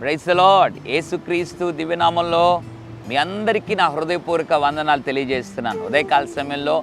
Price lord ఏసుక్రీస్తు దివ్యనామంలో మీ అందరికీ నా హృదయపూర్వక వందనాలు తెలియజేస్తున్నాను. ఉదయకాల సమయంలో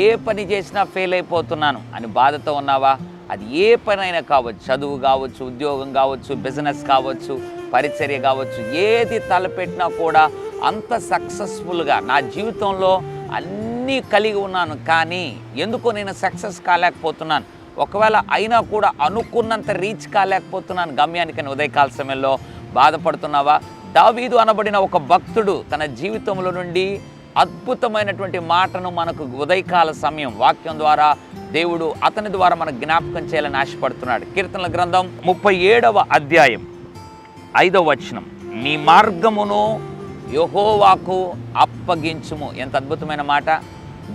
ఏ పని చేసినా ఫెయిల్ అయిపోతున్నాను. అని బాధతో ఉన్నావా? అది ఏ పనైనా కావచ్చు. చదువు కావచ్చు ఉద్యోగం కావచ్చు బిజినెస్ కావచ్చు పరిచర్య కావచ్చు ఏది తలపెట్టినా కూడా అంత సక్సెస్ఫుల్గా నా జీవితంలో అన్నీ కలిగి ఉన్నాను. కానీ ఎందుకో నేను సక్సెస్ కాలేకపోతున్నాను. ఒకవేళ అయినా కూడా అనుకున్నంత రీచ్ కాలేకపోతున్నాను గమ్యానికి అని ఉదయకాల సమయంలో. బాధపడుతున్నావా? దావీదు అనబడిన ఒక భక్తుడు తన జీవితంలో నుండి అద్భుతమైనటువంటి మాటను మనకు ఉదయకాల సమయం వాక్యం ద్వారా దేవుడు అతని ద్వారా మనకు జ్ఞాపకం చేయాలని ఆశపడుతున్నాడు. కీర్తనల గ్రంథం ముప్పై ఏడవ అధ్యాయం ఐదవ వచనం. నీ మార్గమును యహోవాకు అప్పగించుము. ఎంత అద్భుతమైన మాట.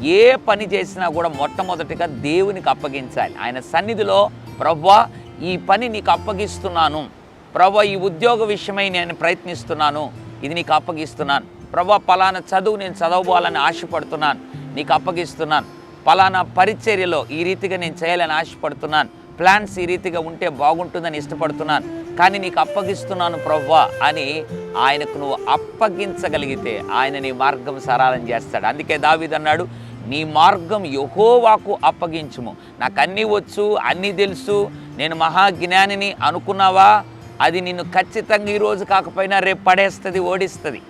ఏ పని చేసినా కూడా మొట్టమొదటిగా దేవునికి అప్పగించాలి. ఆయన సన్నిధిలో ప్రవ్వా ఈ పని నీకు అప్పగిస్తున్నాను. ప్రభా ఈ ఉద్యోగ విషయమై నేను ప్రయత్నిస్తున్నాను. ఇది నీకు అప్పగిస్తున్నాను. ప్రభా పలానా చదువు నేను చదవబోవాలని ఆశపడుతున్నాను. నీకు అప్పగిస్తున్నాను. పలానా పరిచర్యలో ఈ రీతిగా నేను చేయాలని ఆశపడుతున్నాను. ప్లాన్స్ ఈ రీతిగా ఉంటే బాగుంటుందని ఇష్టపడుతున్నాను. కానీ నీకు అప్పగిస్తున్నాను ప్రవ్వా అని ఆయనకు నువ్వు అప్పగించగలిగితే ఆయన నీ మార్గం సరళం చేస్తాడు. అందుకే దావిదన్నాడు నీ మార్గం యహోవాకు అప్పగించుము. నాకు అన్నీ వచ్చు అన్నీ తెలుసు. నేను మహాజ్ఞానిని అనుకున్నావా? అది నిన్ను ఖచ్చితంగా ఈరోజు కాకపోయినా రేపు పడేస్తుంది ఓడిస్తుంది.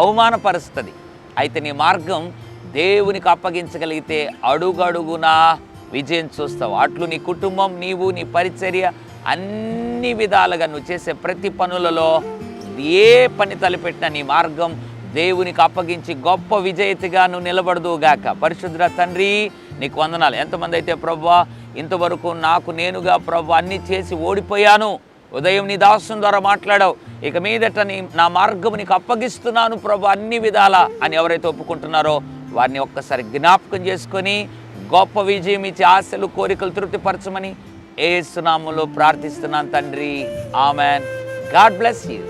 అవమానపరుస్తుంది. అయితే నీ మార్గం దేవునికి అప్పగించగలిగితే అడుగడుగునా విజయం చూస్తావు. అట్లు నీ కుటుంబం నీవు నీ పరిచర్య అన్ని విధాలుగా నువ్వు చేసే ప్రతి పనులలో ఏ పని తలపెట్టినా నీ మార్గం దేవునికి అప్పగించి గొప్ప విజేతగా నువ్వు నిలబడదుగాక పరిశుద్ర తండ్రి నీకు వందనాలు. ఎంతమంది అయితే ప్రవ్వా ఇంతవరకు నాకు నేనుగా ప్రభు అన్ని చేసి ఓడిపోయాను. ఉదయం నీ దాసం ద్వారా మాట్లాడావు. ఇక మీదట నీ నా మార్గం నీకు అప్పగిస్తున్నాను ప్రభు అన్ని విధాలా అని ఎవరైతే ఒప్పుకుంటున్నారో వారిని ఒక్కసారి జ్ఞాపకం చేసుకొని గొప్ప విజయం ఇచ్చి ఆశలు కోరికలు తృప్తిపరచమని ఏ సునామంలో ప్రార్థిస్తున్నాను తండ్రి. ఆమెన్. God bless you.